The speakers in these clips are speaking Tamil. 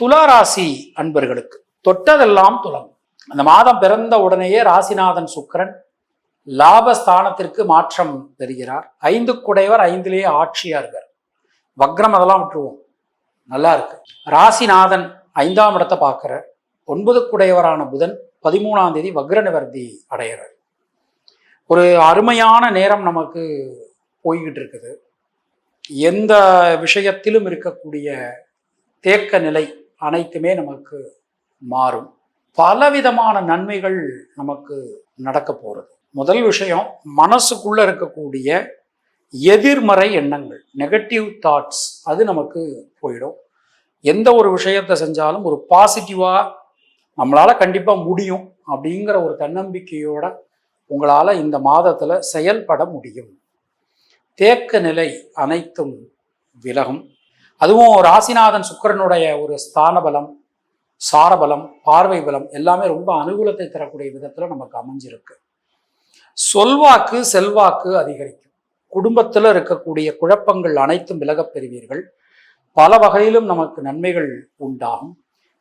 துளாராசி அன்பர்களுக்கு தொட்டதெல்லாம் துலம் அந்த மாதம் பிறந்த உடனேயே ராசிநாதன் சுக்கிரன் லாபஸ்தானத்திற்கு மாற்றம் பெறுகிறார். ஐந்து குடைவர் ஐந்திலேயே ஆட்சியார்கள் வக்ரம் அதெல்லாம் விட்டுருவோம். நல்லா இருக்கு. ராசிநாதன் ஐந்தாம் இடத்தை பார்க்கிறார். ஒன்பது குடையவரான புதன் பதிமூணாம் தேதி வக்ர நிவர்த்தி அடைகிறார். ஒரு அருமையான நேரம் நமக்கு போய்கிட்டு இருக்குது. எந்த விஷயத்திலும் இருக்கக்கூடிய தேக்க நிலை அனைத்துமே நமக்கு மாறும். பலவிதமான நன்மைகள் நமக்கு நடக்க போகிறது முதல் விஷயம் மனசுக்குள்ளே இருக்கக்கூடிய எதிர்மறை எண்ணங்கள் நெகட்டிவ் தாட்ஸ் அது நமக்கு போயிடும். எந்த ஒரு விஷயத்தை செஞ்சாலும் ஒரு பாசிட்டிவாக நம்மளால் கண்டிப்பாக முடியும் அப்படிங்கிற ஒரு தன்னம்பிக்கையோட உங்களால் இந்த மாதத்தில் செயல்பட முடியும். தேக்க நிலை அனைத்தும் விலகும். அதுவும் ராசிநாதன் சுக்கிரனுடைய ஒரு ஸ்தான பலம் சாரபலம் பார்வை பலம் எல்லாமே ரொம்ப அனுகூலத்தை தரக்கூடிய விதத்தில் நமக்கு அமைஞ்சிருக்கு. சொல்வாக்கு செல்வாக்கு அதிகரிக்கும். குடும்பத்தில் இருக்கக்கூடிய குழப்பங்கள் அனைத்தும் விலகப் பெறுவீர்கள். பல வகையிலும் நமக்கு நன்மைகள் உண்டாகும்.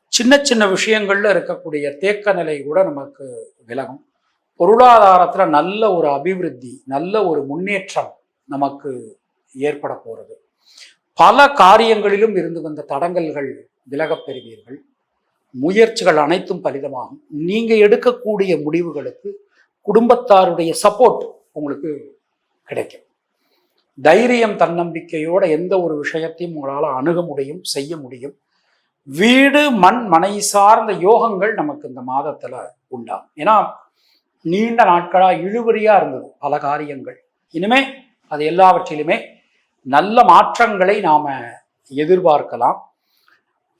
சின்ன சின்ன விஷயங்கள்ல இருக்கக்கூடிய தேக்க நிலை கூட நமக்கு விலகும். பொருளாதாரத்தில் நல்ல ஒரு அபிவிருத்தி நல்ல ஒரு முன்னேற்றம் நமக்கு ஏற்பட போகிறது பல காரியங்களிலும் இருந்து வந்த தடங்கல்கள் விலகப் பெறுவீர்கள். முயற்சிகள் அனைத்தும் பலிதமாகும். நீங்கள் எடுக்கக்கூடிய முடிவுகளுக்கு குடும்பத்தாருடைய சப்போர்ட் உங்களுக்கு கிடைக்கும். தைரியம் தன்னம்பிக்கையோட எந்த ஒரு விஷயத்தையும் உங்களால் அணுக முடியும் செய்ய முடியும். வீடு மண் மனை சார்ந்த யோகங்கள் நமக்கு இந்த மாதத்தில் உண்டாகும். ஏன்னா நீண்ட நாட்களாக இழுபறியாக இருந்தது. பல காரியங்கள். இனிமே அது எல்லாவற்றிலுமே நல்ல மாற்றங்களை நாம் எதிர்பார்க்கலாம்.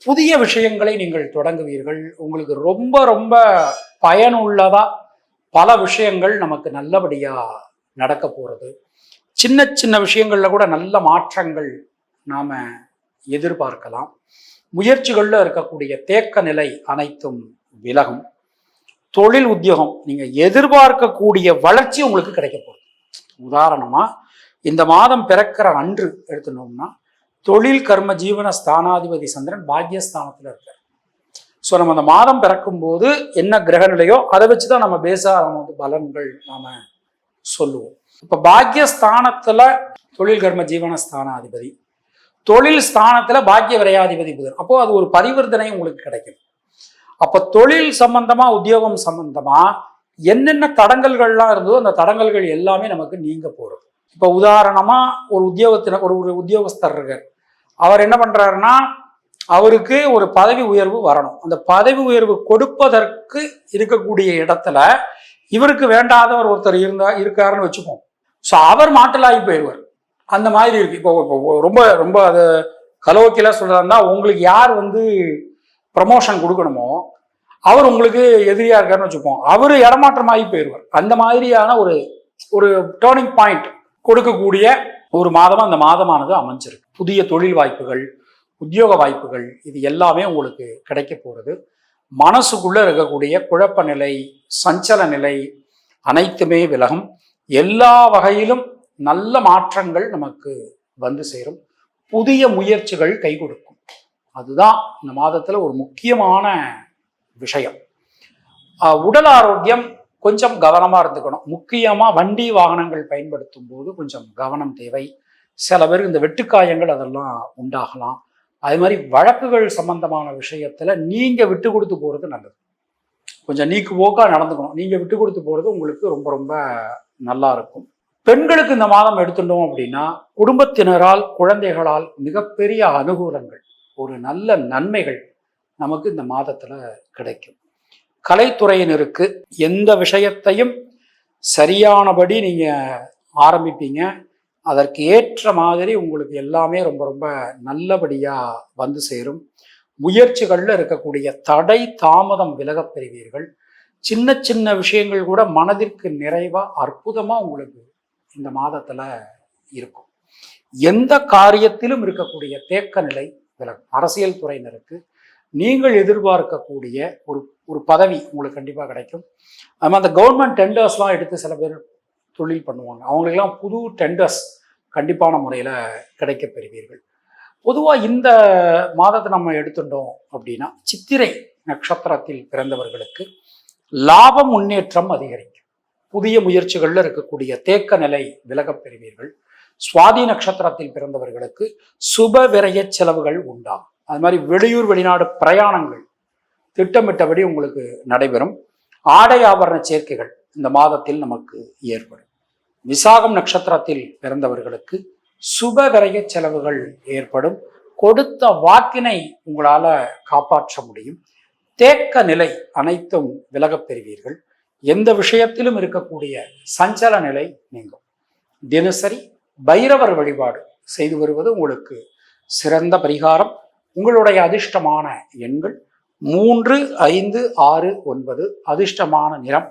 புதிய விஷயங்களை நீங்கள் தொடங்குவீர்கள். உங்களுக்கு ரொம்ப ரொம்ப பயனுள்ளதாக பல விஷயங்கள் நமக்கு நல்லபடியாக நடக்க போகிறது சின்ன சின்ன விஷயங்களில் கூட நல்ல மாற்றங்கள் நாம் எதிர்பார்க்கலாம். முயற்சிகளில் இருக்கக்கூடிய தேக்க நிலை அனைத்தும் விலகும். தொழில் உத்தியோகம். நீங்க எதிர்பார்க்கக்கூடிய வளர்ச்சி உங்களுக்கு கிடைக்க போகுது. உதாரணமா இந்த மாதம் பிறக்கிற அன்று எடுத்துனோம்னா தொழில் கர்ம ஜீவன ஸ்தானாதிபதி சந்திரன் பாக்யஸ்தானத்துல இருக்கார். ஸோ நம்ம அந்த மாதம் பிறக்கும் போது என்ன கிரக நிலையோ அதை வச்சு தான் நம்ம பேச நம்ம வந்து பலன்கள் நாம சொல்லுவோம். இப்போ பாக்யஸ்தானத்துல தொழில் கர்ம ஜீவன ஸ்தானாதிபதி. தொழில் ஸ்தானத்துல பாக்கிய விரையாதிபதி புதன். அப்போ அது ஒரு பரிவர்த்தனை உங்களுக்கு கிடைக்கும். அப்ப தொழில் சம்பந்தமா உத்தியோகம் சம்பந்தமா என்னென்ன தடங்கல்கள்லாம் இருந்ததோ அந்த தடங்கல்கள் எல்லாமே நமக்கு நீங்க போறது இப்ப உதாரணமா ஒரு உத்தியோகத்தின ஒரு ஒரு உத்தியோகஸ்தர் இருக்கார். அவர் என்ன பண்றாருன்னா அவருக்கு ஒரு பதவி உயர்வு வரணும். அந்த பதவி உயர்வு கொடுப்பதற்கு இருக்கக்கூடிய இடத்துல இவருக்கு வேண்டாதவர் ஒருத்தர் இருந்தா இருக்காருன்னு வச்சுப்போம். ஸோ அவர் மாட்டலாகி போயிடுவார். அந்த மாதிரி இருக்கு. இப்போ ரொம்ப ரொம்ப அது கலோக்கியெல்லாம் சொல்றாருன்னா உங்களுக்கு யார் வந்து ப்ரமோஷன் கொடுக்கணுமோ அவர் உங்களுக்கு எதிரியா இருக்காருன்னு வச்சுப்போம். அவர் இடமாற்றமாகி போயிடுவார். அந்த மாதிரியான ஒரு ஒரு டேர்னிங் பாயிண்ட் கொடுக்கக்கூடிய ஒரு மாதமா அந்த மாதமானது அமைஞ்சிருக்கு. புதிய தொழில் வாய்ப்புகள் உத்தியோக வாய்ப்புகள் இது எல்லாமே உங்களுக்கு கிடைக்க போறது. மனசுக்குள்ள இருக்கக்கூடிய குழப்ப நிலை சஞ்சல நிலை அனைத்துமே விலகும். எல்லா வகையிலும் நல்ல மாற்றங்கள் நமக்கு வந்து சேரும். புதிய முயற்சிகள் கை கொடுக்கும். அதுதான் இந்த மாதத்துல ஒரு முக்கியமான விஷயம். உடல் ஆரோக்கியம் கொஞ்சம் கவனமாக இருந்துக்கணும். முக்கியமாக வண்டி வாகனங்கள் பயன்படுத்தும் போது கொஞ்சம் கவனம் தேவை. சில பேருக்கு இந்த வெட்டுக்காயங்கள் அதெல்லாம் உண்டாகலாம். அது மாதிரி வழக்குகள் சம்பந்தமான விஷயத்தில் நீங்கள் விட்டு கொடுத்து போகிறது நல்லது. கொஞ்சம் நீக்கு போக்காக நடந்துக்கணும். நீங்கள் விட்டு கொடுத்து போகிறது உங்களுக்கு ரொம்ப ரொம்ப நல்லா இருக்கும். பெண்களுக்கு இந்த மாதம் எடுத்துட்டோம் அப்படின்னா குடும்பத்தினரால் குழந்தைகளால் மிகப்பெரிய அனுகூலங்கள் ஒரு நல்ல நன்மைகள் நமக்கு இந்த மாதத்துல கிடைக்கும். கலைத்துறையினருக்கு எந்த விஷயத்தையும் சரியானபடி நீங்க ஆரம்பிப்பீங்க. அதற்கு ஏற்ற மாதிரி உங்களுக்கு எல்லாமே ரொம்ப ரொம்ப நல்லபடியா வந்து சேரும். முயற்சிகளில் இருக்கக்கூடிய தடை தாமதம் விலகப் பெறுவீர்கள். சின்ன சின்ன விஷயங்கள் கூட மனதிற்கு நிறைவா அற்புதமா உங்களுக்கு இந்த மாதத்துல இருக்கும். எந்த காரியத்திலும் இருக்கக்கூடிய தேக்க நிலை விலகும். அரசியல் துறையினருக்கு நீங்கள் எதிர்பார்க்கக்கூடிய ஒரு ஒரு பதவி உங்களுக்கு கண்டிப்பாக கிடைக்கும். அது மாதிரி அந்த கவர்மெண்ட் டெண்டர்ஸ்லாம் எடுத்து சில பேர் தொழில் பண்ணுவாங்க. அவங்களுக்கெல்லாம் புது டெண்டர்ஸ் கண்டிப்பான முறையில் கிடைக்க பெறுவீர்கள். பொதுவாக இந்த மாதத்தை நம்ம எடுத்துட்டோம் அப்படின்னா சித்திரை நட்சத்திரத்தில் பிறந்தவர்களுக்கு லாப முன்னேற்றம் அதிகரிக்கும். புதிய முயற்சிகளில் இருக்கக்கூடிய தேக்க நிலை விலகப் பெறுவீர்கள். சுவாதி நட்சத்திரத்தில் பிறந்தவர்களுக்கு சுப விரய செலவுகள் உண்டாகும். அது மாதிரி வெளியூர் வெளிநாடு பிரயாணங்கள் திட்டமிட்டபடி உங்களுக்கு நடைபெறும். ஆடை ஆபரண சேர்க்கைகள் இந்த மாதத்தில் நமக்கு ஏற்படும். விசாகம் நட்சத்திரத்தில் பிறந்தவர்களுக்கு சுப செலவுகள் ஏற்படும். கொடுத்த வாக்கினை உங்களால் காப்பாற்ற முடியும். தேக்க நிலை அனைத்தும் விலகப் பெறுவீர்கள். எந்த விஷயத்திலும் இருக்கக்கூடிய சஞ்சல நிலை நீங்கும். தினசரி பைரவர் வழிபாடு செய்து வருவது உங்களுக்கு சிறந்த பரிகாரம். உங்களுடைய அதிர்ஷ்டமான எண்கள் மூன்று ஐந்து ஆறு ஒன்பது அதிர்ஷ்டமான நிறம்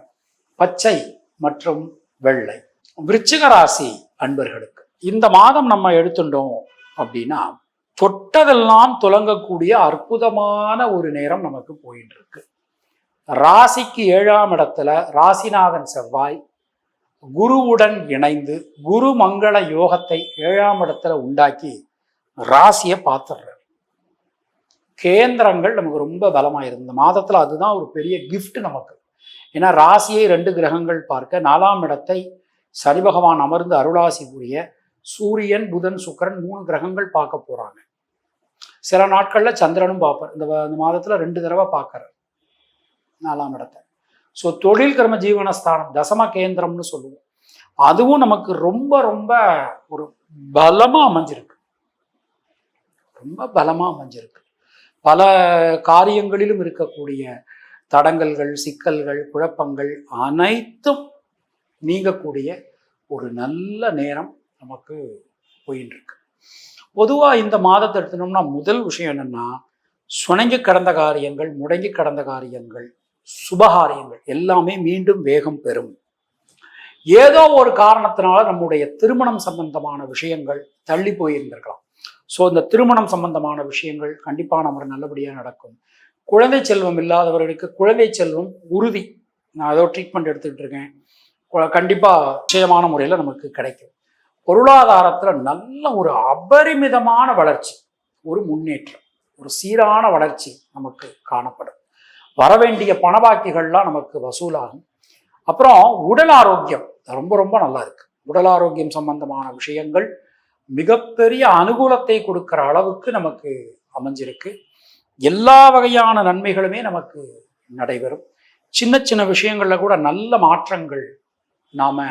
பச்சை மற்றும் வெள்ளை. விருச்சிக ராசி அன்பர்களுக்கு இந்த மாதம் நம்ம எடுத்துட்டோம் அப்படின்னா தொட்டதெல்லாம் துலங்கக்கூடிய அற்புதமான ஒரு நேரம் நமக்கு போயிட்டு இருக்கு ராசிக்கு ஏழாம் இடத்துல ராசிநாதன் செவ்வாய் குருவுடன் இணைந்து குரு மங்கள யோகத்தை ஏழாம் இடத்துல உண்டாக்கி ராசியை பார்த்துடுற கேந்திரங்கள் நமக்கு ரொம்ப பலமாக இருக்கு. இந்த மாதத்தில் அதுதான் ஒரு பெரிய கிஃப்ட் நமக்கு. ஏன்னா ராசியை ரெண்டு கிரகங்கள் பார்க்க நாலாம் இடத்தை சனி பகவான் அமர்ந்து அருளாசி புரிய சூரியன் புதன் சுக்கிரன் மூணு கிரகங்கள் பார்க்க போகிறாங்க சில நாட்களில் சந்திரனும் பார்ப்பார். இந்த இந்த மாதத்தில் ரெண்டு தடவை பார்க்குறார். நாலாம் இடத்தை. ஸோ தொழில் கர்ம ஜீவனஸ்தானம் தசம கேந்திரம்னு சொல்லுவோம். அதுவும் நமக்கு ரொம்ப ரொம்ப ஒரு பலமாக அமைஞ்சிருக்கு. ரொம்ப பலமாக அமைஞ்சிருக்கு. பல காரியங்களிலும் இருக்கக்கூடிய தடங்கல்கள் சிக்கல்கள் குழப்பங்கள் அனைத்தும் நீங்கக்கூடிய ஒரு நல்ல நேரம் நமக்கு போயின்னு இருக்கு பொதுவாக இந்த மாதத்தை எடுத்துனோம்னா முதல் விஷயம் என்னென்னா சுணங்கி கடந்த காரியங்கள் முடங்கி கடந்த காரியங்கள் சுபகாரியங்கள் எல்லாமே மீண்டும் வேகம் பெறும். ஏதோ ஒரு காரணத்தினால நம்முடைய திருமணம் சம்பந்தமான விஷயங்கள் தள்ளி போயிருந்திருக்கலாம். ஸோ இந்த திருமணம் சம்பந்தமான விஷயங்கள் கண்டிப்பாக நம்ம நல்லபடியாக நடக்கும். குழந்தை செல்வம் இல்லாதவர்களுக்கு குழந்தை செல்வம் உறுதி. நான் ஏதோ ட்ரீட்மெண்ட் எடுத்துக்கிட்டு இருக்கேன். கண்டிப்பாக நிச்சயமான முறையில் நமக்கு கிடைக்கும். பொருளாதாரத்தில் நல்ல ஒரு அபரிமிதமான வளர்ச்சி ஒரு முன்னேற்றம் ஒரு சீரான வளர்ச்சி நமக்கு காணப்படும். வரவேண்டிய பணபாக்கிகள்லாம் நமக்கு வசூலாகும். அப்புறம் உடல் ஆரோக்கியம் ரொம்ப ரொம்ப நல்லா இருக்கு. உடல் ஆரோக்கியம் சம்பந்தமான விஷயங்கள் மிகப்பெரிய அனுகூலத்தை கொடுக்கிற அளவுக்கு நமக்கு அமைஞ்சிருக்கு. எல்லா வகையான நன்மைகளுமே நமக்கு நடைபெறும். சின்ன சின்ன விஷயங்கள்ல கூட நல்ல மாற்றங்கள் நாம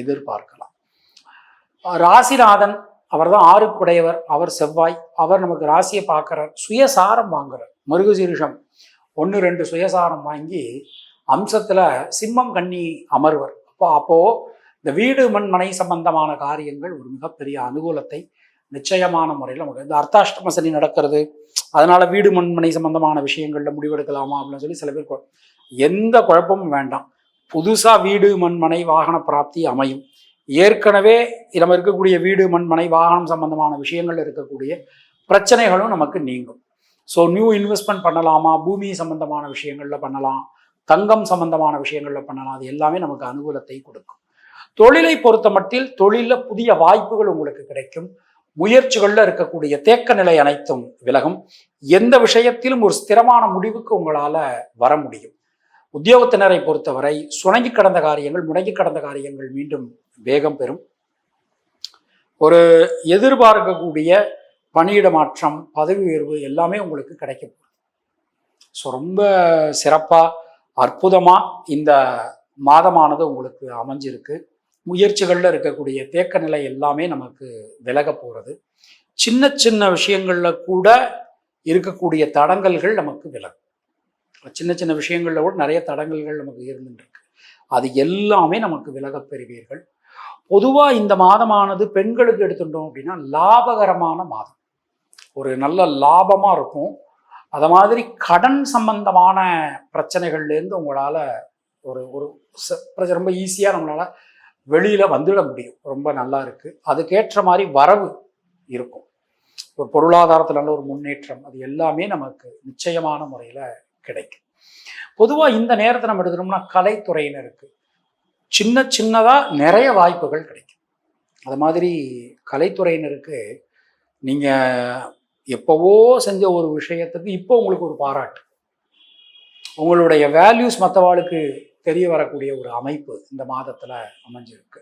எதிர்பார்க்கலாம். ராசிநாதன் அவர் தான் ஆறுக்குடையவர் அவர் செவ்வாய் அவர் நமக்கு ராசியை பார்க்கிறார் சுயசாரம் வாங்குறார். மிருகசீரிஷம் ஒன்று ரெண்டு சுயசாரம் வாங்கி அம்சத்துல சிம்மம் கன்னி அமர்வர். அப்போ அப்போ இந்த வீடு மண் மனை சம்பந்தமான காரியங்கள் ஒரு மிகப்பெரிய அனுகூலத்தை நிச்சயமான முறையில் நமக்கு இந்த அர்த்தாஷ்டம சனி நடக்கிறது. அதனால வீடு மண்மனை சம்பந்தமான விஷயங்கள்ல முடிவெடுக்கலாமா அப்படின்னு சொல்லி சில பேர் எந்த குழப்பமும் வேண்டாம். புதுசா வீடு மண்மனை வாகன பிராப்தி அமையும். ஏற்கனவே நம்ம இருக்கக்கூடிய வீடு மண்மனை வாகனம் சம்பந்தமான விஷயங்கள் இருக்கக்கூடிய பிரச்சனைகளும் நமக்கு நீங்கும். ஸோ நியூ இன்வெஸ்ட்மெண்ட் பண்ணலாமா? பூமி சம்பந்தமான விஷயங்கள்ல பண்ணலாம். தங்கம் சம்பந்தமான விஷயங்கள்ல பண்ணலாம். அது எல்லாமே நமக்கு அனுகூலத்தை கொடுக்கும். தொழிலை பொறுத்த மட்டில் தொழிலில் புதிய வாய்ப்புகள் உங்களுக்கு கிடைக்கும். முயற்சிகளில் இருக்கக்கூடிய தேக்க நிலை அனைத்தும் விலகும். எந்த விஷயத்திலும் ஒரு ஸ்திரமான முடிவுக்கு உங்களால் வர முடியும். உத்தியோகத்தினரை பொறுத்தவரை சுணங்கி கடந்த காரியங்கள் முடங்கி கடந்த காரியங்கள் மீண்டும் வேகம் பெறும். ஒரு எதிர்பார்க்கக்கூடிய பணியிட மாற்றம் பதவி உயர்வு எல்லாமே உங்களுக்கு கிடைக்கும் ஸோ ரொம்ப சிறப்பாக அற்புதமாக இந்த மாதமானது உங்களுக்கு அமைஞ்சிருக்கு. முயற்சிகளில் இருக்கக்கூடிய தேக்க நிலை எல்லாமே நமக்கு விலக போகிறது சின்ன சின்ன விஷயங்களில் கூட இருக்கக்கூடிய தடங்கல்கள் நமக்கு விலகும். சின்ன சின்ன விஷயங்களில் கூட நிறைய தடங்கல்கள் நமக்கு இருந்துட்டு அது எல்லாமே நமக்கு விலகப் பெறுவீர்கள். பொதுவாக இந்த மாதமானது பெண்களுக்கு எடுத்துட்டோம் அப்படின்னா லாபகரமான மாதம். ஒரு நல்ல லாபமாக இருக்கும். அதை மாதிரி கடன் சம்பந்தமான பிரச்சனைகள்லேருந்து உங்களால் ஒரு ஒரு ரொம்ப ஈஸியாக நம்மளால் வெளியில் வந்துட முடியும். ரொம்ப நல்லா இருக்குது அதுக்கேற்ற மாதிரி வரவு இருக்கும். ஒரு பொருளாதாரத்தில் நல்ல ஒரு முன்னேற்றம் அது எல்லாமே நமக்கு நிச்சயமான முறையில் கிடைக்கும். பொதுவாக இந்த நேரத்தை நம்ம எடுத்துட்டோம்னா கலைத்துறையினருக்கு சின்ன சின்னதாக நிறைய வாய்ப்புகள் கிடைக்கும். அது மாதிரி கலைத்துறையினருக்கு நீங்கள் எப்போவோ செஞ்ச ஒரு விஷயத்துக்கு இப்போ உங்களுக்கு ஒரு பாராட்டு. உங்களுடைய வேல்யூஸ் மற்றவாளுக்கு தெரிய வரக்கூடிய ஒரு அமைப்பு இந்த மாதத்தில் அமைஞ்சிருக்கு.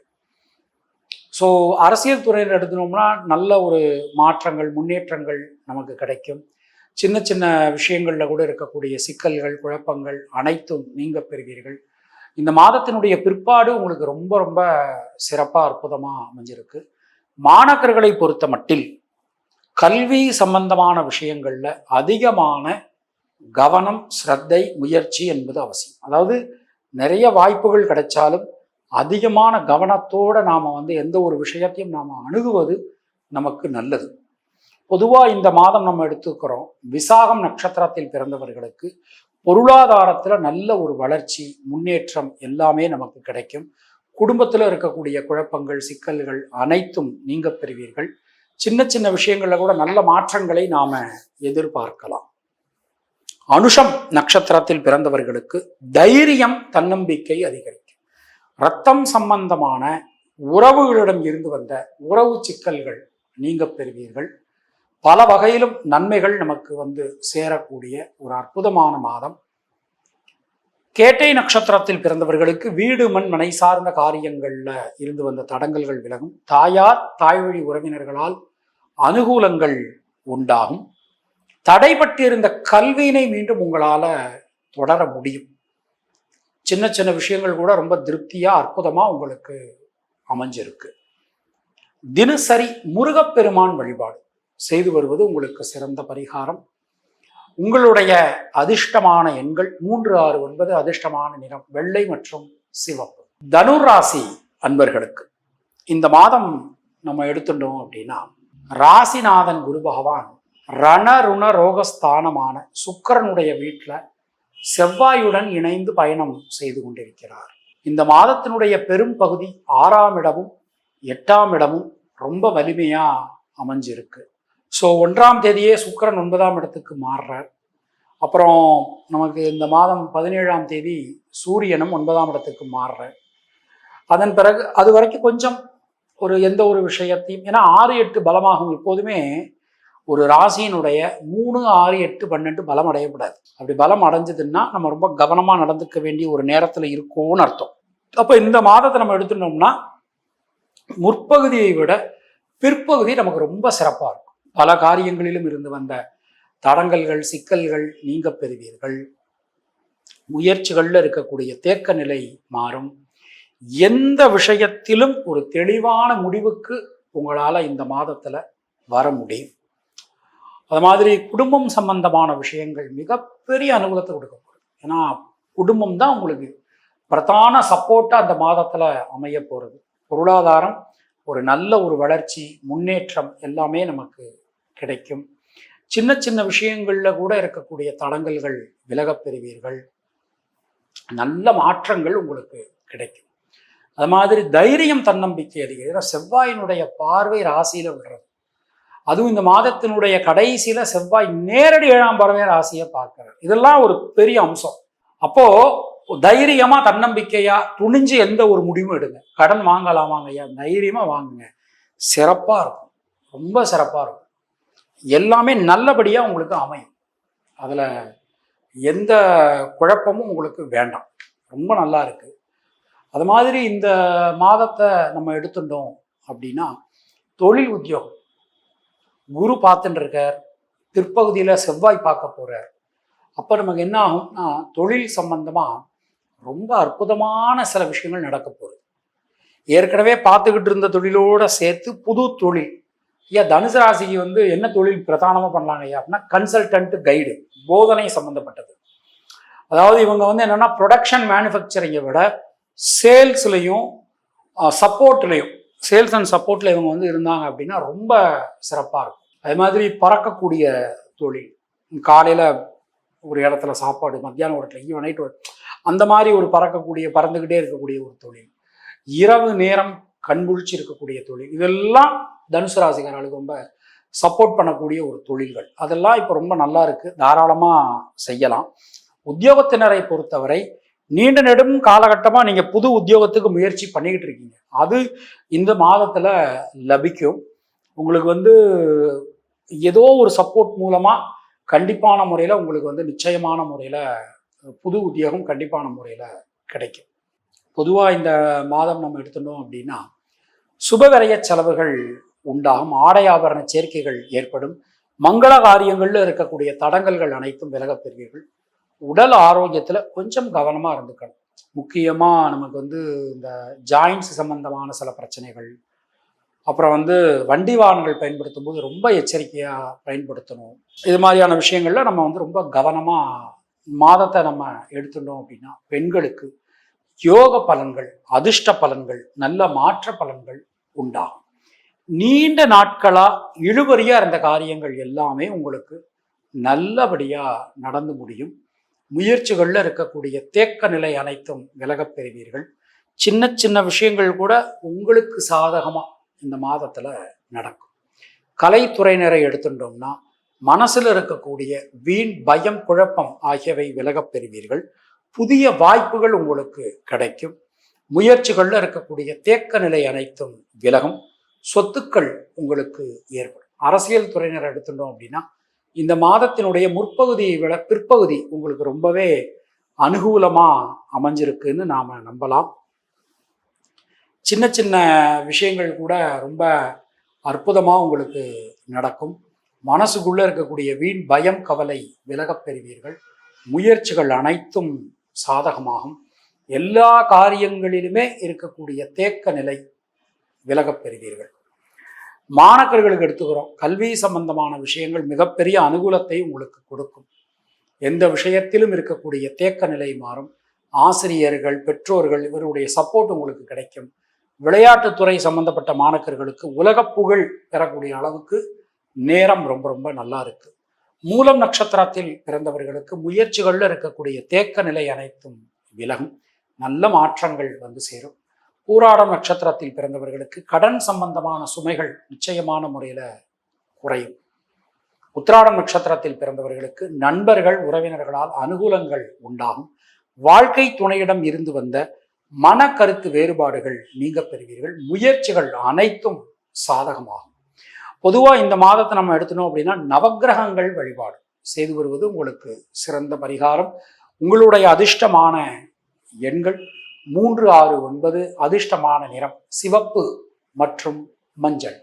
ஸோ அரசியல் துறையில் எடுத்துனோம்னா நல்ல ஒரு மாற்றங்கள் முன்னேற்றங்கள் நமக்கு கிடைக்கும். சின்ன சின்ன விஷயங்களில் கூட இருக்கக்கூடிய சிக்கல்கள் குழப்பங்கள் அனைத்தும் நீங்க பெறுவீர்கள். இந்த மாதத்தினுடைய பிற்பாடு உங்களுக்கு ரொம்ப ரொம்ப சிறப்பாக அற்புதமாக அமைஞ்சிருக்கு. மாணக்கர்களை பொறுத்த மட்டில் கல்வி சம்பந்தமான விஷயங்களில் அதிகமான கவனம் ஸ்ரத்தை முயற்சி என்பது அவசியம். அதாவது நிறைய வாய்ப்புகள் கிடைச்சாலும் அதிகமான கவனத்தோடு நாம் வந்து எந்த ஒரு விஷயத்தையும் நாம் அணுகுவது நமக்கு நல்லது. பொதுவாக இந்த மாதம் நம்ம எடுத்துக்கிறோம். விசாகம் நட்சத்திரத்தில் பிறந்தவர்களுக்கு பொருளாதாரத்தில் நல்ல ஒரு வளர்ச்சி முன்னேற்றம் எல்லாமே நமக்கு கிடைக்கும். குடும்பத்தில் இருக்கக்கூடிய குழப்பங்கள் சிக்கல்கள் அனைத்தும் நீங்க பெறுவீர்கள். சின்ன சின்ன விஷயங்களில் கூட நல்ல மாற்றங்களை நாம் எதிர்பார்க்கலாம். அனுஷம் நட்சத்திரத்தில் பிறந்தவர்களுக்கு தைரியம் தன்னம்பிக்கை அதிகரிக்கும். ரத்தம் சம்பந்தமான உறவுகளிடம் இருந்து வந்த உறவு சிக்கல்கள் நீங்க பெறுவீர்கள். பல வகையிலும் நன்மைகள் நமக்கு வந்து சேரக்கூடிய ஒரு அற்புதமான மாதம். கேட்டை நட்சத்திரத்தில் பிறந்தவர்களுக்கு வீடு மண் மனை சார்ந்த காரியங்கள்ல இருந்து வந்த தடங்கல்கள் விலகும். தாயார் தாய்வழி உறவினர்களால் அனுகூலங்கள் உண்டாகும். தடைபட்டிருந்த கல்வியினை மீண்டும் உங்களால் தொடர முடியும். சின்ன சின்ன விஷயங்கள் கூட ரொம்ப திருப்தியாக அற்புதமாக உங்களுக்கு அமைஞ்சிருக்கு. தினசரி முருகப்பெருமான் வழிபாடு செய்து வருவது உங்களுக்கு சிறந்த பரிகாரம். உங்களுடைய அதிர்ஷ்டமான எண்கள் மூன்று ஆறு ஒன்பது அதிர்ஷ்டமான நிறம் வெள்ளை மற்றும் சிவப்பு. தனுர் ராசி அன்பர்களுக்கு இந்த மாதம் நம்ம எடுத்துட்டோம் அப்படின்னா ராசிநாதன் குரு பகவான் ரணருண ரோகஸ்தானமான சுக்கரனுடைய வீட்டில் செவ்வாயுடன் இணைந்து பயணம் செய்து கொண்டிருக்கிறார். இந்த மாதத்தினுடைய பெரும் பகுதி ஆறாம் இடமும் எட்டாம் இடமும் ரொம்ப வலிமையா அமைஞ்சிருக்கு. ஸோ ஒன்றாம் தேதியே சுக்கரன் ஒன்பதாம் இடத்துக்கு மாறுறார். அப்புறம் நமக்கு இந்த மாதம் பதினேழாம் தேதி சூரியனும் ஒன்பதாம் இடத்துக்கு மாறுறார். அதன் பிறகு அது வரைக்கும் கொஞ்சம் ஒரு எந்த ஒரு விஷயத்தையும் ஏன்னா ஆறு எட்டு பலமாகும் எப்போதுமே ஒரு ராசியினுடைய மூணு ஆறு எட்டு பன்னெண்டு பலம் அடையக்கூடாது. அப்படி பலம் அடைஞ்சதுன்னா நம்ம ரொம்ப கவனமாக நடந்துக்க வேண்டிய ஒரு நேரத்தில் இருக்கோம்னு அர்த்தம். அப்போ இந்த மாதத்தை நம்ம எடுத்துட்டோம்னா முற்பகுதியை விட பிற்பகுதி நமக்கு ரொம்ப சிறப்பாக இருக்கும். பல காரியங்களிலும் இருந்து வந்த தடங்கல்கள் சிக்கல்கள் நீங்க பெறுவீர்கள். முயற்சிகளில் இருக்கக்கூடிய தேக்க நிலை மாறும். எந்த விஷயத்திலும் ஒரு தெளிவான முடிவுக்கு உங்களால் இந்த மாதத்தில் வர முடியும். அது மாதிரி குடும்பம் சம்பந்தமான விஷயங்கள் மிகப்பெரிய அனுகூலத்தை கொடுக்க போகுது ஏன்னா குடும்பம் தான் உங்களுக்கு பிரதான சப்போர்ட்டாக அந்த மாதத்தில் அமைய போகிறது பொருளாதாரம் ஒரு நல்ல ஒரு வளர்ச்சி முன்னேற்றம் எல்லாமே நமக்கு கிடைக்கும். சின்ன சின்ன விஷயங்களில் கூட இருக்கக்கூடிய தடங்கல்கள் விலகப் பெறுவீர்கள். நல்ல மாற்றங்கள் உங்களுக்கு கிடைக்கும். அது மாதிரி தைரியம் தன்னம்பிக்கை அதிகம் செவ்வாயினுடைய பார்வை ராசியில் விடுறது அதுவும் இந்த மாதத்தினுடைய கடைசியில செவ்வாய் நேரடி ஏழாம் பறவை ராசியை பார்க்கிறார். இதெல்லாம் ஒரு பெரிய அம்சம். அப்போ தைரியமா தன்னம்பிக்கையா துணிஞ்சு எந்த ஒரு முடிவும் எடுங்க. கடன் வாங்கலாமாங்க ஐயா. தைரியமா வாங்குங்க. சிறப்பா இருக்கும். ரொம்ப சிறப்பா இருக்கும். எல்லாமே நல்லபடியா உங்களுக்கு அமையும். அதுல எந்த குழப்பமும் உங்களுக்கு வேண்டாம். ரொம்ப நல்லா இருக்கு. அது மாதிரி இந்த மாதத்தை நம்ம எடுத்துட்டோம் அப்படின்னா தொழில் உத்தியோகம். குரு பார்த்துட்டு இருக்கார் பிற்பகுதியில் செவ்வாய் பார்க்க போகிறார் அப்போ நமக்கு என்ன ஆகும்னா தொழில் சம்பந்தமாக ரொம்ப அற்புதமான சில விஷயங்கள் நடக்க போகுது. ஏற்கனவே பார்த்துக்கிட்டு இருந்த தொழிலோடு சேர்த்து புது தொழில். ஐயா தனுசு ராசிக்கு வந்து என்ன தொழில் பிரதானமாக பண்ணலாங்க ஐயா அப்படின்னா கன்சல்டன்ட் கைடு போதனை சம்மந்தப்பட்டது அதாவது இவங்க வந்து என்னென்னா ப்ரொடக்ஷன் மேனுஃபேக்சரிங்கை விட சேல்ஸ்லையும் சப்போர்ட்லையும் சேல்ஸ் அண்ட் சப்போர்ட்டில் இவங்க வந்து இருந்தாங்க அப்படின்னா ரொம்ப சிறப்பாக இருக்கும். அது மாதிரி பறக்கக்கூடிய தொழில். காலையில் ஒரு இடத்துல சாப்பாடு மத்தியானம் ஒரு இடத்துல ஈவன் நைட் அந்த மாதிரி ஒரு பறக்கக்கூடிய பறந்துக்கிட்டே இருக்கக்கூடிய ஒரு தொழில். இரவு நேரம் கண்முழிச்சு இருக்கக்கூடிய தொழில். இதெல்லாம் தனுசு ராசிக்காரர்களுக்கு ரொம்ப சப்போர்ட் பண்ணக்கூடிய ஒரு தொழில்கள். அதெல்லாம் இப்போ ரொம்ப நல்லா இருக்குது தாராளமாக செய்யலாம். உத்தியோகத்தினரை பொறுத்தவரை நீண்ட நெடும் காலகட்டமாக நீங்கள் புது உத்தியோகத்துக்கு முயற்சி பண்ணிக்கிட்டு இருக்கீங்க. அது இந்த மாதத்தில் லபிக்கும். உங்களுக்கு வந்து ஏதோ ஒரு சப்போர்ட் மூலமாக கண்டிப்பான முறையில் உங்களுக்கு வந்து நிச்சயமான முறையில் புது உத்தியோகம் கண்டிப்பான முறையில் கிடைக்கும். பொதுவாக இந்த மாதம் நம்ம எடுத்துட்டோம் அப்படின்னா சுபவிரய செலவுகள் உண்டாகும். ஆடை ஆபரண சேர்க்கைகள் ஏற்படும். மங்கள காரியங்களில் இருக்கக்கூடிய தடங்கல்கள் அனைத்தும் விலகப் பெறுவீர்கள். உடல் ஆரோக்கியத்தில் கொஞ்சம் கவனமாக இருந்துக்கணும். முக்கியமாக நமக்கு வந்து இந்த ஜாயின்ஸ் சம்பந்தமான சில பிரச்சனைகள் அப்புறம் வந்து வண்டி வாகனங்கள் பயன்படுத்தும் போது ரொம்ப எச்சரிக்கையாக பயன்படுத்தணும். இது மாதிரியான விஷயங்கள்ல நம்ம வந்து ரொம்ப கவனமாக மாதத்தை நம்ம எடுத்துட்டோம் அப்படின்னா பெண்களுக்கு யோக பலன்கள் அதிர்ஷ்ட பலன்கள் நல்ல மாற்ற பலன்கள் உண்டாகும். நீண்ட நாட்களாக இழுபறியாக இருந்த காரியங்கள் எல்லாமே உங்களுக்கு நல்லபடியாக நடந்து முடியும். முயற்சிகளில் இருக்கக்கூடிய தேக்க நிலை அனைத்தும் விலகப் பெறுவீர்கள். சின்ன சின்ன விஷயங்கள் கூட உங்களுக்கு சாதகமாக இந்த மாதத்தில் நடக்கும். கலைத்துறையினரை எடுத்துட்டோம்னா மனசில் இருக்கக்கூடிய வீண் பயம் குழப்பம் ஆகியவை விலகப் பெறுவீர்கள். புதிய வாய்ப்புகள் உங்களுக்கு கிடைக்கும். முயற்சிகளில் இருக்கக்கூடிய தேக்க நிலை அனைத்தும் விலகும். சொத்துக்கள் உங்களுக்கு ஏற்படும். அரசியல் துறையினர் எடுத்துட்டோம் அப்படின்னா இந்த மாதத்தினுடைய முற்பகுதியை விட பிற்பகுதி உங்களுக்கு ரொம்பவே அனுகூலமா அமைஞ்சிருக்குன்னு நாம நம்பலாம். சின்ன சின்ன விஷயங்கள் கூட ரொம்ப அற்புதமா உங்களுக்கு நடக்கும். மனசுக்குள்ள இருக்கக்கூடிய வீண் பயம் கவலை விலகப் பெறுவீர்கள். முயற்சிகள் அனைத்தும் சாதகமாகும். எல்லா காரியங்களிலுமே இருக்கக்கூடிய தேக்க நிலை விலகப் பெறுவீர்கள். மாணக்கர்களுக்கு எடுத்துக்கிறோம். கல்வி சம்பந்தமான விஷயங்கள் மிகப்பெரிய அனுகூலத்தை உங்களுக்கு கொடுக்கும். எந்த விஷயத்திலும் இருக்கக்கூடிய தேக்க நிலை மாறும். ஆசிரியர்கள் பெற்றோர்கள் இவருடைய சப்போர்ட் உங்களுக்கு கிடைக்கும். விளையாட்டுத்துறை சம்பந்தப்பட்ட மாணக்கர்களுக்கு உலக புகழ் பெறக்கூடிய அளவுக்கு நேரம் ரொம்ப ரொம்ப நல்லா இருக்கு. மூலம் நட்சத்திரத்தில் பிறந்தவர்களுக்கு முயற்சிகளில் இருக்கக்கூடிய தேக்க நிலை அனைத்தும் விலகும். நல்ல மாற்றங்கள் வந்து சேரும். பூராடம் நட்சத்திரத்தில் பிறந்தவர்களுக்கு கடன் சம்பந்தமான சுமைகள் நிச்சயமான முறையில் குறையும். உத்திராடம் நட்சத்திரத்தில் பிறந்தவர்களுக்கு நண்பர்கள் உறவினர்களால் அனுகூலங்கள் உண்டாகும். வாழ்க்கை துணையிடம் இருந்து வந்த மன கருத்து வேறுபாடுகள் நீங்க பெறுவீர்கள். முயற்சிகள் அனைத்தும் சாதகமாகும். பொதுவாக இந்த மாதத்தை நம்ம எடுத்தணும் அப்படின்னா நவக்கிரகங்கள் வழிபாடு. செய்து வருவது உங்களுக்கு சிறந்த பரிகாரம். உங்களுடைய அதிர்ஷ்டமான எண்கள் மூன்று ஆறு ஒன்பது அதிர்ஷ்டமான நிறம் சிவப்பு மற்றும் மஞ்சள்.